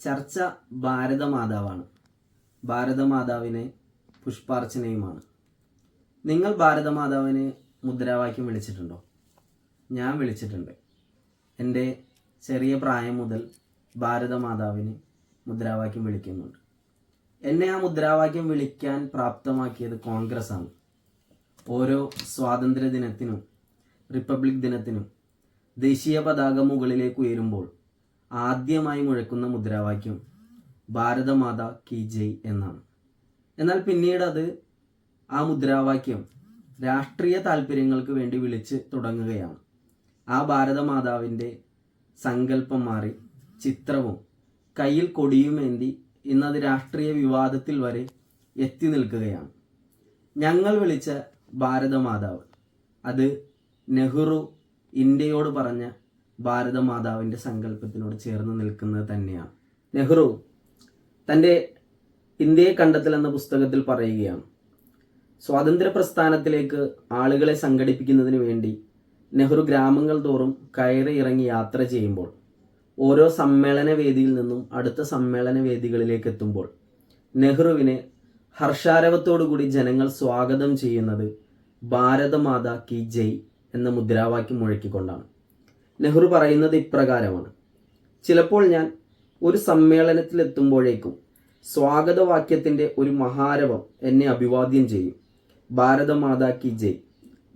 ചർച്ച ഭാരതമാതാവാണ്. ഭാരതമാതാവിനെ പുഷ്പാർച്ചനയുമാണ്. നിങ്ങൾ ഭാരതമാതാവിനെ മുദ്രാവാക്യം വിളിച്ചിട്ടുണ്ടോ? ഞാൻ വിളിച്ചിട്ടുണ്ട്. എന്റെ ചെറിയ പ്രായം മുതൽ ഭാരതമാതാവിന് മുദ്രാവാക്യം വിളിക്കുന്നുണ്ട്. എന്നെ ആ മുദ്രാവാക്യം വിളിക്കാൻ പ്രാപ്തമാക്കിയത് കോൺഗ്രസ് ആണ് ഓരോ സ്വാതന്ത്ര്യ ദിനത്തിനും റിപ്പബ്ലിക് ദിനത്തിനും ദേശീയ പതാക മുകളിലേക്ക് ഉയരുമ്പോൾ ആദ്യമായി മുഴക്കുന്ന മുദ്രാവാക്യം ഭാരതമാത കി ജയ് എന്നാണ്. എന്നാൽ പിന്നീട് അത് ആ മുദ്രാവാക്യം രാഷ്ട്രീയ താല്പര്യങ്ങൾക്ക് വേണ്ടി വിളിച്ച് തുടങ്ങുകയാണ്. ആ ഭാരതമാതാവിന്റെ സങ്കല്പം മാറി ചിത്രവും കയ്യിൽ കൊടിയുമേന്തി ഇന്നത് രാഷ്ട്രീയ വിവാദത്തിൽ വരെ എത്തി നിൽക്കുകയാണ്. ഞങ്ങൾ വിളിച്ച ഭാരതമാതാവ് അത് നെഹ്റു ഇന്ത്യയോട് പറഞ്ഞ ഭാരതമാതാവിന്റെ സങ്കല്പത്തിനോട് ചേർന്ന് നിൽക്കുന്നത് തന്നെയാണ്. നെഹ്റു തന്റെ ഇന്ത്യയെ കണ്ടെത്തൽ എന്ന പുസ്തകത്തിൽ പറയുകയാണ് സ്വാതന്ത്ര്യ പ്രസ്ഥാനത്തിലേക്ക് ആളുകളെ സംഘടിപ്പിക്കുന്നതിന് വേണ്ടി നെഹ്റു ഗ്രാമങ്ങൾ തോറും കയറി ഇറങ്ങി യാത്ര ചെയ്യുമ്പോൾ ഓരോ സമ്മേളന വേദിയിൽ നിന്നും അടുത്ത സമ്മേളന വേദികളിലേക്ക് എത്തുമ്പോൾ നെഹ്റുവിനെ ഹർഷാരവത്തോടുകൂടി ജനങ്ങൾ സ്വാഗതം ചെയ്യുന്നത് ഭാരതമാതാ കി ജയ് എന്ന മുദ്രാവാക്യം മുഴക്കിക്കൊണ്ടാണ്. നെഹ്റു പറയുന്നത് ഇപ്രകാരമാണ്. ചിലപ്പോൾ ഞാൻ ഒരു സമ്മേളനത്തിലെത്തുമ്പോഴേക്കും സ്വാഗതവാക്യത്തിന്റെ ഒരു മഹാരവം എന്നെ അഭിവാദ്യം ചെയ്യും. ഭാരതമാതാ കി ജയ്.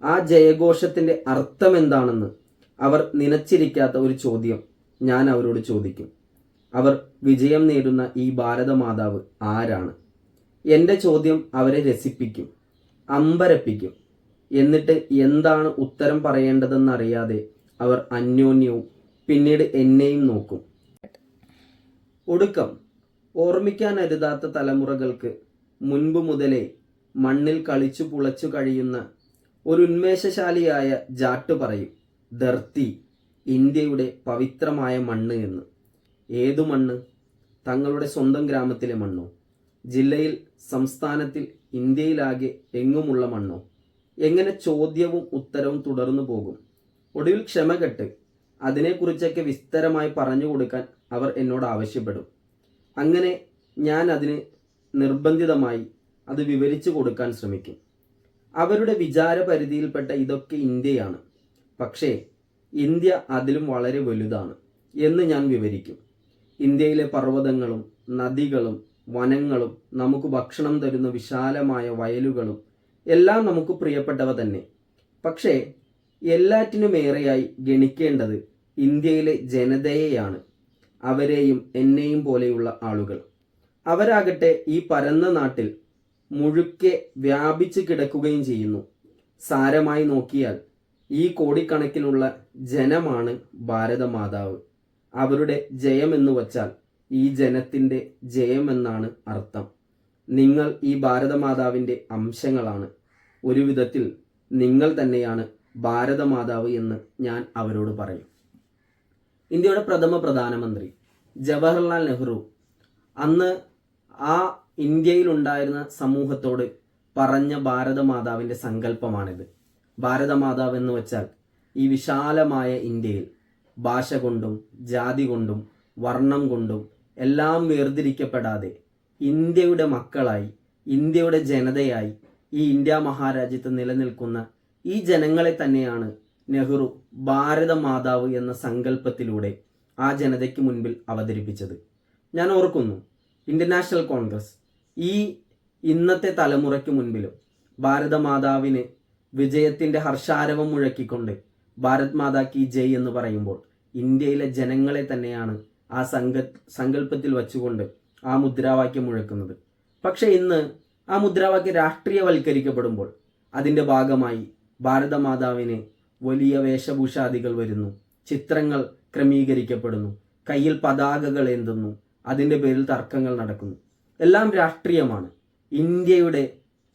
ആ ജയഘോഷത്തിന്റെ അർത്ഥം എന്താണെന്ന് അവർ നനച്ചിരിക്കാത്ത ഒരു ചോദ്യം ഞാൻ അവരോട് ചോദിക്കും. അവർ വിജയം നേടുന്ന ഈ ഭാരതമാതാവ് ആരാണ്? എന്റെ ചോദ്യം അവരെ രസിപ്പിക്കും അമ്പരപ്പിക്കും. എന്നിട്ട് എന്താണ് ഉത്തരം പറയേണ്ടതെന്നറിയാതെ അവർ അന്യോന്യവും പിന്നീട് എന്നെയും നോക്കും. ഒടുക്കം ഓർമ്മിക്കാനരുതാത്ത തലമുറകൾക്ക് മുൻപ് മുതലേ മണ്ണിൽ കളിച്ചു പുളച്ചു കഴിയുന്ന ഒരു ഉന്മേഷശാലിയായ ജാട്ട് പറയും ധർത്തി ഇന്ത്യയുടെ പവിത്രമായ മണ്ണ് എന്ന്. ഏതു മണ്ണ്? തങ്ങളുടെ സ്വന്തം ഗ്രാമത്തിലെ മണ്ണോ? ജില്ലയിൽ സംസ്ഥാനത്തിൽ ഇന്ത്യയിലാകെ എങ്ങുമുള്ള മണ്ണോ? എങ്ങനെ ചോദ്യവും ഉത്തരവും തുടർന്നു പോകും? ഒടുവിൽ ക്ഷമ കെട്ട് അതിനെക്കുറിച്ചൊക്കെ വിസ്തരമായി പറഞ്ഞു കൊടുക്കാൻ അവർ എന്നോട് ആവശ്യപ്പെടും. അങ്ങനെ ഞാൻ അതിന് നിർബന്ധിതമായി അത് വിവരിച്ചു കൊടുക്കാൻ ശ്രമിക്കും. അവരുടെ വിചാര പരിധിയിൽപ്പെട്ട ഇതൊക്കെ ഇന്ത്യയാണ്. പക്ഷേ ഇന്ത്യ അതിലും വളരെ വലുതാണ് എന്ന് ഞാൻ വിവരിക്കും. ഇന്ത്യയിലെ പർവതങ്ങളും നദികളും വനങ്ങളും നമുക്ക് ഭക്ഷണം തരുന്ന വിശാലമായ വയലുകളും എല്ലാം നമുക്ക് പ്രിയപ്പെട്ടവ തന്നെ. പക്ഷേ എല്ലാറ്റിനുമേറെയായി ഗണിക്കേണ്ടത് ഇന്ത്യയിലെ ജനതയെയാണ്. അവരെയും എന്നെയും പോലെയുള്ള ആളുകൾ. അവരാകട്ടെ ഈ പരന്ന നാട്ടിൽ മുഴുക്കെ വ്യാപിച്ചു കിടക്കുകയും ചെയ്യുന്നു. സാരമായി നോക്കിയാൽ ഈ കോടിക്കണക്കിനുള്ള ജനമാണ് ഭാരതമാതാവ്. അവരുടെ ജയമെന്ന് വച്ചാൽ ഈ ജനത്തിന്റെ ജയമെന്നാണ് അർത്ഥം. നിങ്ങൾ ഈ ഭാരതമാതാവിന്റെ അംശങ്ങളാണ്. ഒരു വിധത്തിൽ നിങ്ങൾ തന്നെയാണ് ഭാരതമാതാവ് എന്ന് ഞാൻ അവരോട് പറയും. ഇന്ത്യയുടെ പ്രഥമ പ്രധാനമന്ത്രി ജവഹർലാൽ നെഹ്റു അന്ന് ആ ഇന്ത്യയിലുണ്ടായിരുന്ന സമൂഹത്തോട് പറഞ്ഞ ഭാരതമാതാവിന്റെ സങ്കല്പമാണിത്. ഭാരതമാതാവ് എന്ന് വെച്ചാൽ ഈ വിശാലമായ ഇന്ത്യയിൽ ഭാഷ കൊണ്ടും ജാതി കൊണ്ടും വർണം കൊണ്ടും എല്ലാം വേർതിരിക്കപ്പെടാതെ ഇന്ത്യയുടെ മക്കളായി ഇന്ത്യയുടെ ജനതയായി ഈ ഇന്ത്യ മഹാരാജ്യത്ത് നിലനിൽക്കുന്ന ഈ ജനങ്ങളെ തന്നെയാണ് നെഹ്റു ഭാരതമാതാവ് എന്ന സങ്കല്പത്തിലൂടെ ആ ജനതയ്ക്ക് മുൻപിൽ അവതരിപ്പിച്ചത്. ഞാൻ ഓർക്കുന്നു ഇന്ത്യൻ നാഷണൽ കോൺഗ്രസ് ഈ ഇന്നത്തെ തലമുറയ്ക്ക് മുൻപിലും ഭാരതമാതാവിന് വിജയത്തിന്റെ ഹർഷാരവം മുഴക്കിക്കൊണ്ട് ഭാരത് മാതാ കി ജയ് എന്ന് പറയുമ്പോൾ ഇന്ത്യയിലെ ജനങ്ങളെ തന്നെയാണ് ആ സങ്ക സങ്കല്പത്തിൽ വച്ചുകൊണ്ട് ആ മുദ്രാവാക്യം മുഴക്കുന്നത്. പക്ഷേ ഇന്ന് ആ മുദ്രാവാക്യം രാഷ്ട്രീയവൽക്കരിക്കപ്പെടുമ്പോൾ അതിന്റെ ഭാഗമായി ഭാരതമാതാവിന് വലിയ വേഷഭൂഷാദികൾ വരുന്നു. ചിത്രങ്ങൾ ക്രമീകരിക്കപ്പെടുന്നു. കയ്യിൽ പതാകകൾ എന്തുന്നു അതിന്റെ പേരിൽ തർക്കങ്ങൾ നടക്കുന്നു. എല്ലാം രാഷ്ട്രീയമാണ്. ഇന്ത്യയുടെ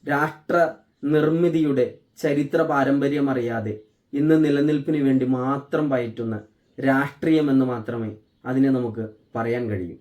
രാഷ്ട്ര നിർമ്മിതിയുടെ ചരിത്ര പാരമ്പര്യം അറിയാതെ ഇന്ന് നിലനിൽപ്പിന് വേണ്ടി മാത്രം പയറ്റുന്ന രാഷ്ട്രീയമെന്ന് മാത്രമേ അതിനെ നമുക്ക് പറയാൻ കഴിയൂ.